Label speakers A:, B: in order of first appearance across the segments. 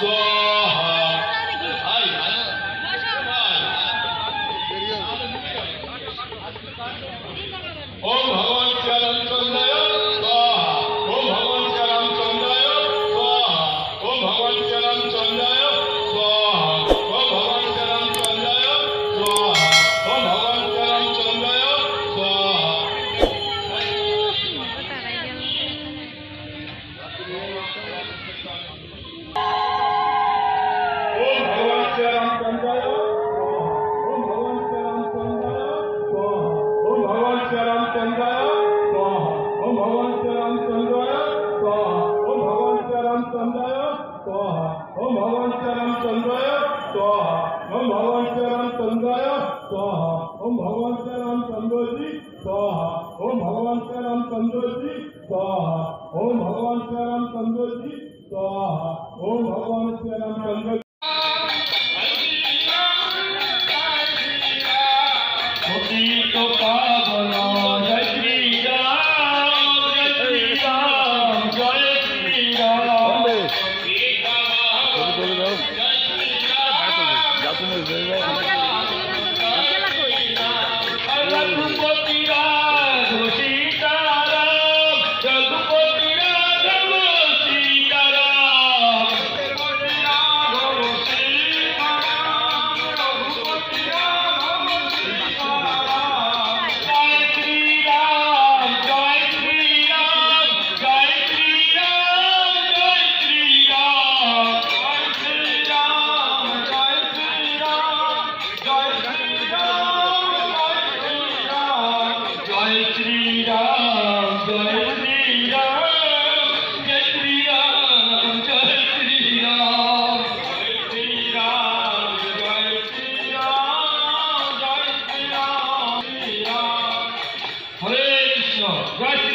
A: God. स्वाहा। ओम भगवान सीताराम चंद्राय स्वाहा। ओम भगवान सीताराम चंद्राय स्वाहा। ओम भगवान सीताराम चंद्र जी स्वाहा। ओम भगवान सीताराम चंद्र जी स्वाहा। ओम भगवान सीताराम चंद्र जी स्वाहा। ओम भगवान सीताराम चंद्र ভাই Russian.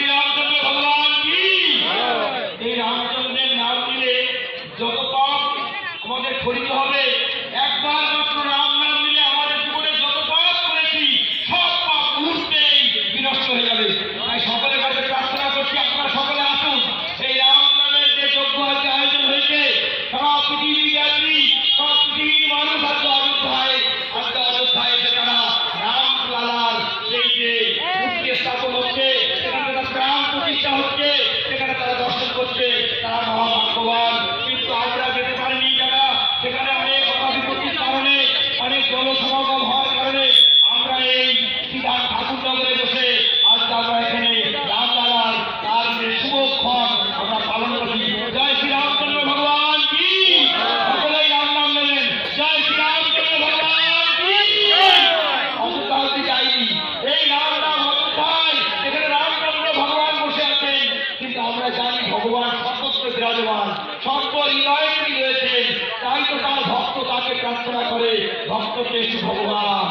A: আমরা জানি ভগবান সর্বত্র বিরাজমান। সকল হৃদয়ে তিনি রয়েছেন তাই তো তার ভক্ত তাকে প্রার্থনা করে ভক্তকে ভগবান।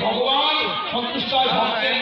A: ভগবান, সন্তুষ্ট হয় ভক্তের